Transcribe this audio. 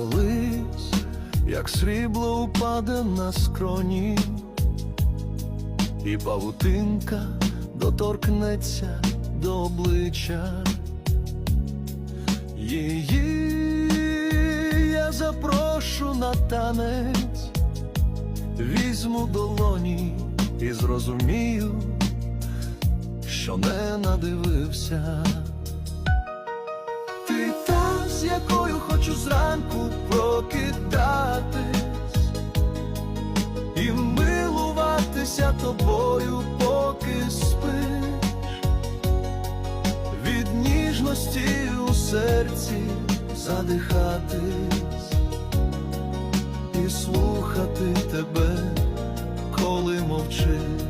колись, як срібло упаде на скроні, і павутинка доторкнеться до обличчя. Її я запрошу на танець, візьму долоні і зрозумію, що не надивився. З якою хочу зранку прокидатись і милуватися тобою, поки спиш від ніжності у серці задихатись і слухати тебе, коли мовчиш.